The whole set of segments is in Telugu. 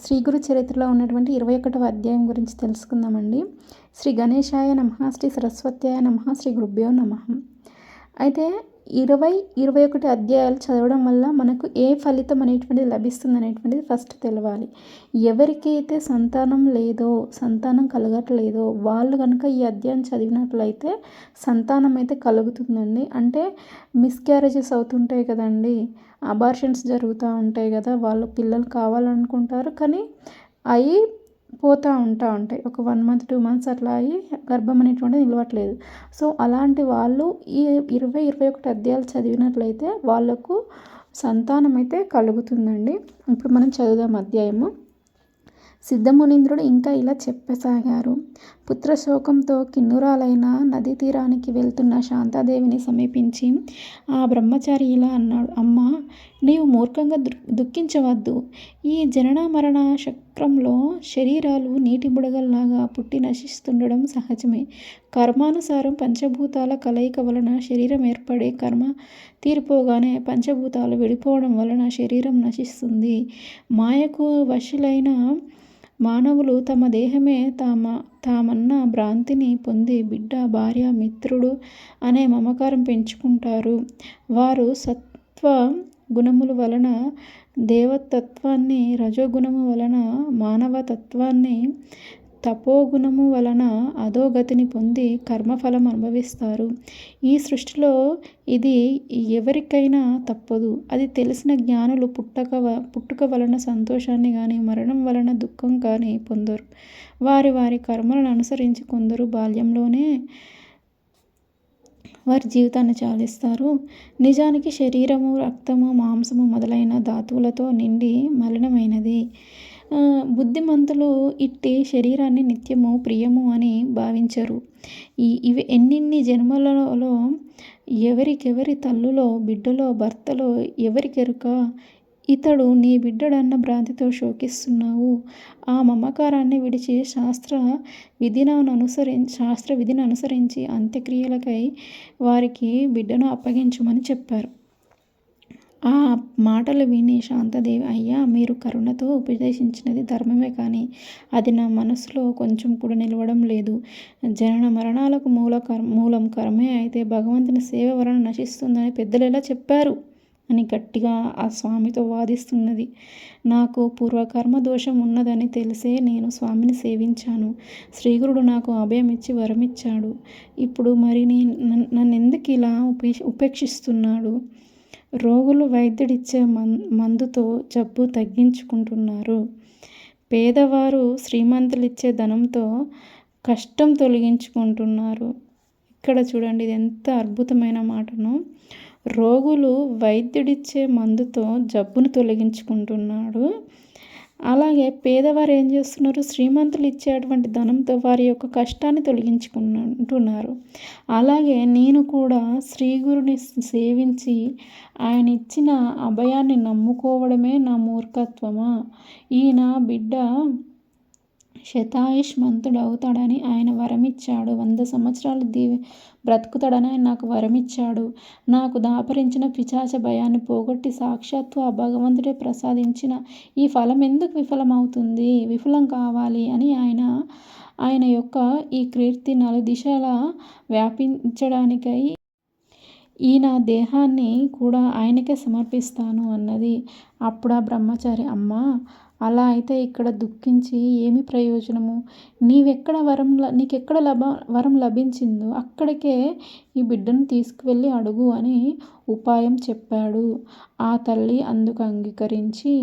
శ్రీ గురు చరిత్రలో ఉన్నటువంటి ఇరవై ఒకటవ అధ్యాయం గురించి తెలుసుకుందామండి. శ్రీ గణేశాయ నమ శ్రీ సరస్వత్యాయ నమ శ్రీ గురుభ్యో నమ. అయితే ఇరవై ఇరవై ఒకటి అధ్యాయాలు చదవడం వల్ల మనకు ఏ ఫలితం అనేటువంటిది లభిస్తుంది అనేటువంటిది ఫస్ట్ తెలవాలి. ఎవరికైతే సంతానం లేదో సంతానం కలగట్లేదో వాళ్ళు కనుక ఈ అధ్యాయం చదివినట్లయితే సంతానం అయితే కలుగుతుందండి. అంటే మిస్క్యారేజెస్ అవుతుంటాయి కదండి. అబార్షన్స్ జరుగుతూ ఉంటాయి కదా. వాళ్ళు పిల్లలు కావాలనుకుంటారు. కానీ అవి పోతూ ఉంటా ఉంటాయి. ఒక వన్ మంత్ టూ మంత్స్ అట్లా అయ్యి గర్భం అనేటువంటిది నిలవట్లేదు. సో అలాంటి వాళ్ళు ఈ ఇరవై ఇరవై ఒకటి అధ్యాయాలు చదివినట్లయితే వాళ్ళకు సంతానం అయితే కలుగుతుందండి. ఇప్పుడు మనం చదువుదాం అధ్యాయము. సిద్ధమునీంద్రుడు ఇంకా ఇలా చెప్పసాగారు. పుత్రశోకంతో కిన్నురాలైన నదీ తీరానికి వెళ్తున్న శాంతాదేవిని సమీపించి ఆ బ్రహ్మచారి ఇలా అన్నాడు అమ్మ నీవు మూర్ఖంగా దుఃఖించవద్దు. ఈ జనన మరణ చక్రంలో శరీరాలు నీటి బుడగల్లాగా పుట్టి నశిస్తుండడం సహజమే. కర్మానుసారం పంచభూతాల కలయిక వలన శరీరం ఏర్పడే కర్మ తీరిపోగానే పంచభూతాలు విడిపోవడం వలన శరీరం నశిస్తుంది. మాయకు వశులైన మానవులు తమ దేహమే తామ తామన్న భ్రాంతిని పొంది బిడ్డ భార్య మిత్రుడు అనే మమకారం పెంచుకుంటారు. వారు సత్వ గుణముల వలన దేవతత్వాన్ని రజోగుణము వలన మానవతత్వాన్ని తపోగుణము వలన అధోగతిని పొంది కర్మఫలం అనుభవిస్తారు. ఈ సృష్టిలో ఇది ఎవరికైనా తప్పదు. అది తెలిసిన జ్ఞానులు పుట్టక పుట్టుక వలన సంతోషాన్ని కానీ మరణం వలన దుఃఖం కానీ పొందరు. వారి వారి కర్మలను అనుసరించి కొందరు బాల్యంలోనే వారి జీవితాన్ని చాలిస్తారు. నిజానికి శరీరము రక్తము మాంసము మొదలైన ధాతువులతో నిండి మలినమైనది. బుద్ధిమంతులు ఇట్టి శరీరాన్ని నిత్యము ప్రియము అని భావించరు. ఈ ఇవి ఎన్నిన్ని జన్మలలో ఎవరికెవరి తల్లులో బిడ్డలో భర్తలో ఎవరికెరుక ఇతడు నీ బిడ్డడన్న భ్రాంతితో శోకిస్తున్నావు. ఆ మమకారాన్ని విడిచి శాస్త్ర విధినను అనుసరించి శాస్త్ర విధిని అనుసరించి అంత్యక్రియలకై వారికి బిడ్డను అప్పగించమని చెప్పారు. ఆ మాటలు విని శాంతదేవి అయ్యా మీరు కరుణతో ఉపదేశించినది ధర్మమే కానీ అది నా మనసులో కొంచెం కూడా నిలవడం లేదు. జనన మరణాలకు మూల కర్ మూలం కర్మే అయితే భగవంతుని సేవ వలన నశిస్తుందని పెద్దలు ఎలా చెప్పారు? అని గట్టిగా ఆ స్వామితో వాదిస్తున్నది. నాకు పూర్వకర్మ దోషం ఉన్నదని తెలిసే నేను స్వామిని సేవించాను. శ్రీగురుడు నాకు అభయం ఇచ్చి వరమిచ్చాడు. ఇప్పుడు మరి నన్ను ఎందుకు ఇలా ఉపే ఉపేక్షిస్తున్నాడు? రోగులు వైద్యుడిచ్చే మన్ మందుతో జబ్బు తగ్గించుకుంటున్నారు. పేదవారు శ్రీమంతులు ఇచ్చే ధనంతో కష్టం తొలగించుకుంటున్నారు. ఇక్కడ చూడండి ఇది ఎంత అద్భుతమైన మాటను. రోగులు వైద్యుడిచ్చే మందుతో జబ్బును తొలగించుకుంటున్నాడు. అలాగే పేదవారు ఏం చేస్తున్నారు? శ్రీమంతులు ఇచ్చేటువంటి ధనంతో వారి యొక్క కష్టాన్ని తొలగించుకుంటున్నారు. అలాగే నేను కూడా శ్రీగురుని సేవించి ఆయన ఇచ్చిన అభయాన్ని నమ్ముకోవడమే నా మూర్ఖత్వమా? ఈయన బిడ్డ శతాయుష్మంతుడు అవుతాడని ఆయన వరమిచ్చాడు. వంద సంవత్సరాలు దీవి బ్రతుకుతాడని ఆయన నాకు వరమిచ్చాడు. నాకు దాపరించిన పిచాచ భయాన్ని పోగొట్టి సాక్షాత్తు ఆ భగవంతుడే ప్రసాదించిన ఈ ఫలం ఎందుకు విఫలమవుతుంది? విఫలం కావాలి అని ఆయన ఆయన యొక్క ఈ కీర్తి నలుదిశల వ్యాపించడానికై ఈ నా దేహాన్ని కూడా ఆయనకే సమర్పిస్తాను అన్నది. అప్పుడు ఆ బ్రహ్మచారి అమ్మ అలా అయితే ఇక్కడ దుఃఖించి ఏమి ప్రయోజనము? నీవెక్కడ వరం నీకెక్కడ లభ వరం లభించిందో అక్కడికే ఈ బిడ్డను తీసుకువెళ్ళి అడుగు అని ఉపాయం చెప్పాడు. ఆ తల్లి అందుకు అంగీకరించి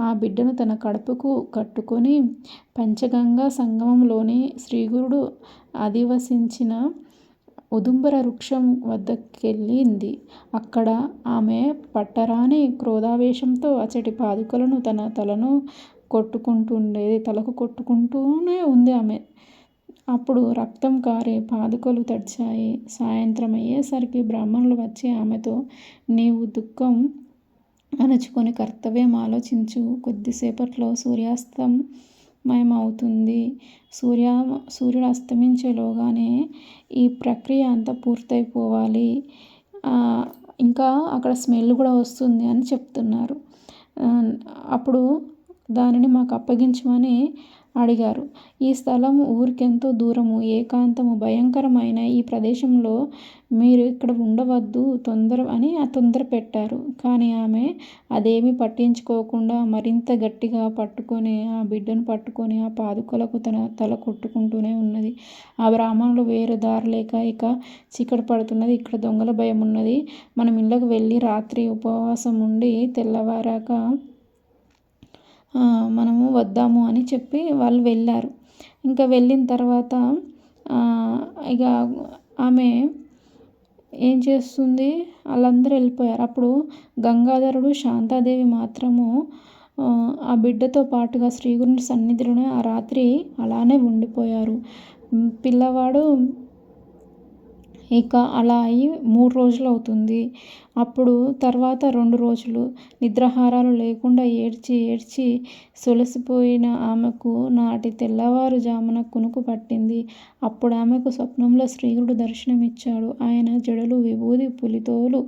ఆ బిడ్డను తన కడుపుకు కట్టుకొని పంచగంగా సంగమంలోని శ్రీగురుడు అధివసించిన ఉదుంబర వృక్షం వద్దకెళ్ళింది. అక్కడ ఆమె పట్టరాని క్రోధావేశంతో అచటి పాదుకలను తన తలను కొట్టుకుంటుండేది తలకు కొట్టుకుంటూనే ఉంది ఆమె. అప్పుడు రక్తం కారే పాదుకలు తడిచాయి. సాయంత్రం అయ్యేసరికి బ్రాహ్మణులు వచ్చి ఆమెతో నీవు దుఃఖం అణచుకొని కర్తవ్యం ఆలోచించు. కొద్దిసేపట్లో సూర్యాస్తం మయమవుతుంది సూర్య సూర్యుడు అస్తమించేలోగానే ఈ ప్రక్రియ అంతా పూర్తయిపోవాలి. ఇంకా అక్కడ స్మెల్ కూడా వస్తుంది అని చెప్తున్నారు. అప్పుడు దానిని మాకు అప్పగించమని అడిగారు. ఈ స్థలం ఊరికెంతో దూరము ఏకాంతము భయంకరమైన ఈ ప్రదేశంలో మీరు ఇక్కడ ఉండవద్దు తొందర అని తొందర పెట్టారు. కానీ ఆమె అదేమీ పట్టించుకోకుండా మరింత గట్టిగా పట్టుకొని ఆ బిడ్డను పట్టుకొని ఆ పాదుకలకు తన తల కొట్టుకుంటూనే ఉన్నది. ఆ బ్రాహ్మణులు వేరు దారి లేక ఇక చీకటి పడుతున్నది. ఇక్కడ దొంగల భయం ఉన్నది మనం ఇళ్ళకు వెళ్ళి రాత్రి ఉపవాసం ఉండి తెల్లవారాక మనము వద్దాము అని చెప్పి వాళ్ళు వెళ్ళారు. ఇంకా వెళ్ళిన తర్వాత ఇక ఆమె ఏం చేస్తుంది? వాళ్ళందరూ వెళ్ళిపోయారు. అప్పుడు గంగాధరుడు శాంతాదేవి మాత్రము ఆ బిడ్డతో పాటుగా శ్రీగురుని సన్నిధిలోనే ఆ రాత్రి అలానే ఉండిపోయారు. పిల్లవాడు ఇక అలా అయ్యి మూడు రోజులు అవుతుంది. అప్పుడు తర్వాత రెండు రోజులు నిద్రాహారాలు లేకుండా ఏడ్చి ఏడ్చి సొలసిపోయిన ఆమెకు నాటి తెల్లవారుజామున కునుకు పట్టింది. అప్పుడు ఆమెకు స్వప్నంలో శ్రీగుడు దర్శనమిచ్చాడు. ఆయన జడలు విభూది పులితోలు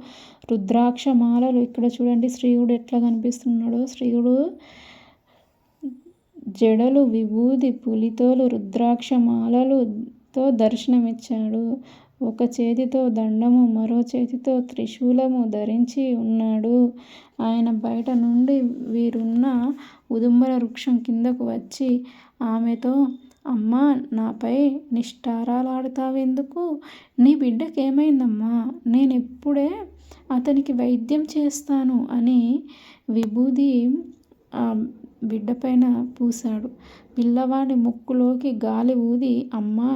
రుద్రాక్ష మాలలు ఇక్కడ చూడండి. శ్రీగుడు ఎట్లా కనిపిస్తున్నాడో. శ్రీగుడు జడలు విభూది పులితోలు రుద్రాక్ష మాలలుతో దర్శనమిచ్చాడు. ఒక చేతితో దండము మరో చేతితో త్రిశూలము ధరించి ఉన్నాడు. ఆయన బయట నుండి వీరున్న ఉదుంబర వృక్షం కిందకు వచ్చి ఆమెతో అమ్మా నాపై నిష్ఠారాలాడతావెందుకు నీ బిడ్డకేమైందమ్మా? నేను ఎప్పుడే అతనికి వైద్యం చేస్తాను అని విభూది బిడ్డపైన పూశాడు. పిల్లవాడి ముక్కులోకి గాలి ఊది అమ్మా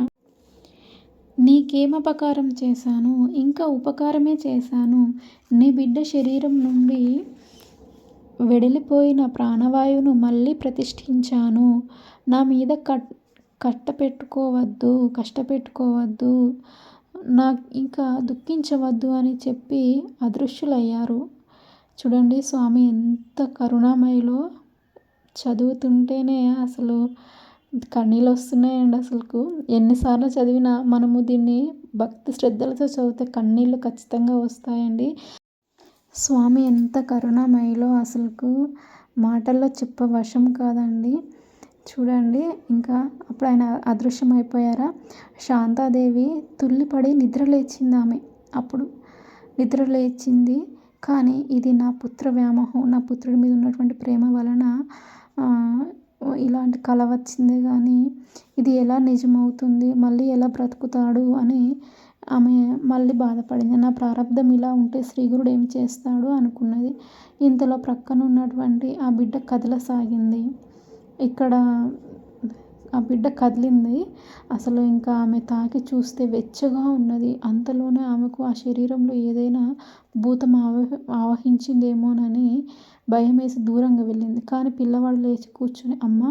నీకేమపకారం చేశాను? ఇంకా ఉపకారమే చేశాను. నీ బిడ్డ శరీరం నుండి వెడలిపోయిన ప్రాణవాయువును మళ్ళీ ప్రతిష్ఠించాను. నా మీద కట్ కట్టపెట్టుకోవద్దు కష్టపెట్టుకోవద్దు నా ఇంకా దుఃఖించవద్దు అని చెప్పి అదృశ్యులయ్యారు. చూడండి స్వామి ఎంత కరుణామయిలో చదువుతుంటేనే అసలు కన్నీళ్ళు వస్తున్నాయండి అసలుకు. ఎన్నిసార్లు చదివినా మనము దీన్ని భక్తి శ్రద్ధలతో చదివితే కన్నీళ్ళు ఖచ్చితంగా వస్తాయండి. స్వామి ఎంత కరుణామయిలో అసలుకు. మాటల్లో చెప్పవశం కాదండి. చూడండి ఇంకా అప్పుడు ఆయన అదృశ్యం అయిపోయారా శాంతాదేవి తుల్లిపడి నిద్ర లేచింది ఆమె. అప్పుడు నిద్ర లేచింది. కానీ ఇది నా పుత్ర వ్యామోహం. నా పుత్రుడి మీద ఉన్నటువంటి ప్రేమ వలన ఇలాంటి కల వచ్చింది కానీ ఇది ఎలా నిజమవుతుంది? మళ్ళీ ఎలా బ్రతుకుతాడు? అని ఆమె మళ్ళీ బాధపడింది. నా ప్రారంధం ఇలా ఉంటే శ్రీగురుడు ఏం చేస్తాడు? అనుకున్నది. ఇంతలో ప్రక్కన ఉన్నటువంటి ఆ బిడ్డ కదలసాగింది. ఇక్కడ ఆ బిడ్డ కదిలింది. అసలు ఇంకా ఆమె తాకి చూస్తే వెచ్చగా ఉన్నది. అంతలోనే ఆమెకు ఆ శరీరంలో ఏదైనా భూతం ఆవ ఆవహించిందేమోనని భయం వేసి దూరంగా వెళ్ళింది. కానీ పిల్లవాడు లేచి కూర్చుని అమ్మ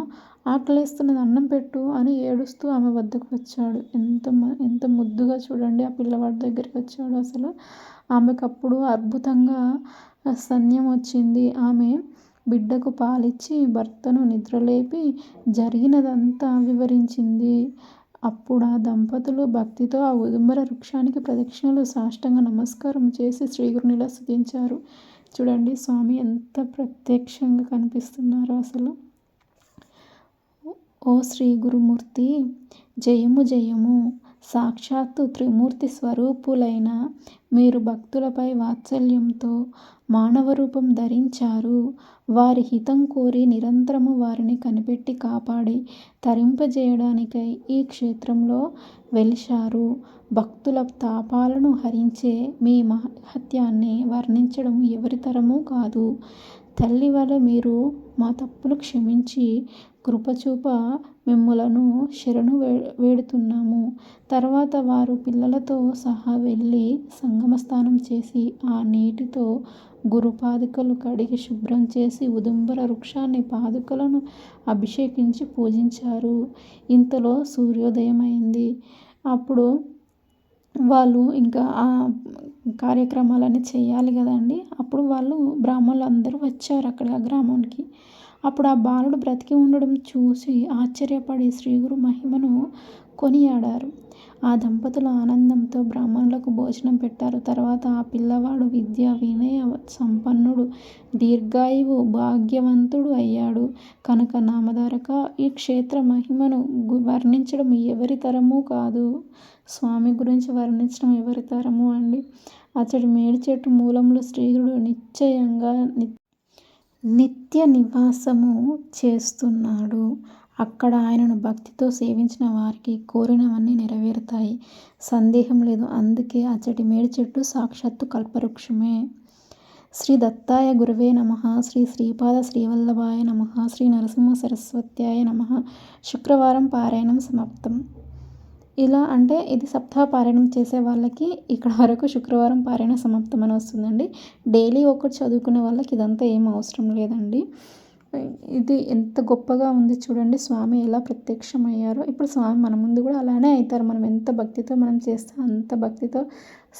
ఆకలేస్తున్నది అన్నం పెట్టు అని ఏడుస్తూ ఆమె వద్దకు వచ్చాడు. ఎంత ఎంత ముద్దుగా చూడండి ఆ పిల్లవాడి దగ్గరికి వచ్చాడు అసలు. ఆమెకు అప్పుడు అద్భుతంగా సన్యం వచ్చింది. ఆమె బిడ్డకు పాలిచ్చి భర్తను నిద్రలేపి జరిగినదంతా వివరించింది. అప్పుడు ఆ దంపతులు భక్తితో ఆ ఉదుంబర వృక్షానికి ప్రదక్షిణలు సాష్టంగ నమస్కారం చేసి శ్రీగురునిలా స్థుతించారు చూడండి స్వామి ఎంత ప్రత్యక్షంగా కనిపిస్తున్నారో అసలు. ఓ శ్రీ గురుమూర్తి జయము జయము. సాక్షాత్తు త్రిమూర్తి స్వరూపులైన మీరు భక్తులపై వాత్సల్యంతో మానవ రూపం ధరించారు. వారి హితం కోరి నిరంతరము వారిని కనిపెట్టి కాపాడి తరింపజేయడానికై ఈ క్షేత్రంలో వెలిశారు. భక్తుల తాపాలను హరించే మీ మహత్యాన్ని వర్ణించడం ఎవరితరమూ కాదు. తల్లి వల్ల మీరు మా తప్పులు క్షమించి కృపచూప మిమ్ములను శరణు వే వేడుతున్నాము. తర్వాత వారు పిల్లలతో సహా వెళ్ళి సంగమ స్నానం చేసి ఆ నీటితో గురుపాదుకలు కడిగి శుభ్రం చేసి ఉదుంబర వృక్షాన్ని పాదుకలను అభిషేకించి పూజించారు. ఇంతలో సూర్యోదయం అయింది అప్పుడు వాళ్ళు ఇంకా ఆ కార్యక్రమాలన్నీ చేయాలి కదండి. అప్పుడు వాళ్ళు బ్రాహ్మణులు అందరూ వచ్చారు అక్కడ ఆ గ్రామానికి అప్పుడు ఆ బాలుడు బ్రతికి ఉండడం చూసి ఆశ్చర్యపడి శ్రీగురు మహిమను కొనియాడారు ఆ దంపతులు ఆనందంతో బ్రాహ్మణులకు భోజనం పెట్టారు. తర్వాత ఆ పిల్లవాడు విద్య, వినయ సంపన్నుడు, దీర్ఘాయువు, భాగ్యవంతుడు అయ్యాడు. కనుక నామధారక ఈ క్షేత్ర మహిమను వర్ణించడం ఎవరి తరము కాదు. స్వామి గురించి వర్ణించడం ఎవరి తరము అండి. అతడి మేడి చెట్టు మూలంలో శ్రీహరుడు నిశ్చయంగా నిత్య నివాసము చేస్తున్నాడు. అక్కడ ఆయనను భక్తితో సేవించిన వారికి కోరినవన్నీ నెరవేరుతాయి. సందేహం లేదు. అందుకే అచ్చటి మేడి చెట్టు సాక్షాత్తు కల్పవృక్షమే. శ్రీ దత్తాయ గురవే నమః శ్రీ శ్రీపాద శ్రీవల్లభాయ నమః శ్రీ నరసింహ సరస్వత్యాయ నమః శుక్రవారం పారాయణం సమాప్తం. ఇలా అంటే ఇది సప్తాహ పారాయణం చేసే వాళ్ళకి ఇక్కడ వరకు శుక్రవారం పారాయణ సమాప్తం అని వస్తుందండి. డైలీ ఒక్కటి చదువుకునే వాళ్ళకి ఇదంతా ఏం అవసరం లేదండి. ఇది ఎంత గొప్పగా ఉంది చూడండి స్వామి ఎలా ప్రత్యక్షమయ్యారో. ఇప్పుడు స్వామి మన ముందు కూడా అలానే అవుతారు. మనం ఎంత భక్తితో మనం చేస్తే అంత భక్తితో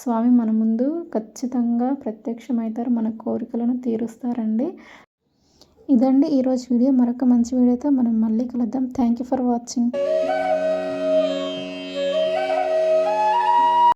స్వామి మన ముందు ఖచ్చితంగా ప్రత్యక్షమవుతారు. మన కోరికలను తీరుస్తారండి. ఇదండి ఈరోజు వీడియో. మరొక మంచి వీడియోతో మనం మళ్ళీ కలుద్దాం. Thank you for watching.